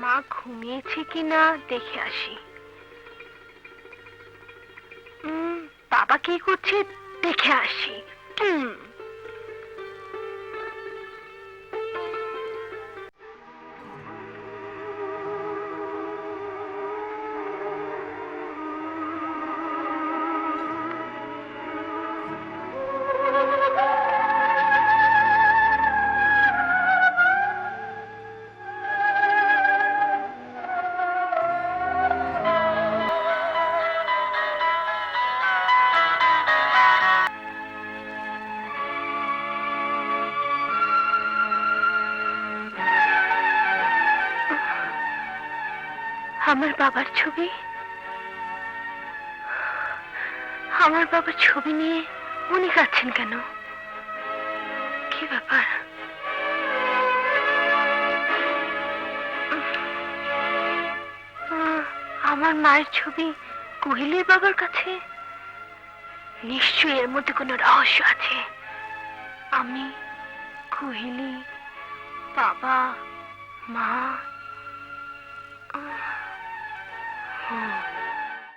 মা ঘুমিয়েছে কিনা দেখে আসি। বাবা কি করছে দেখে আসি। হুম আমার বাবার ছবি? আমার বাবার ছবি নিয়ে উনি কাচ্ছেন কেন? কি ব্যাপার? আমার মায়ের ছবি কোহিলির বাবার কাছে? নিশ্চয়ই এর মধ্যে কোনো রহস্য আছে। আমি, কোহিলি, বাবা, মা হুম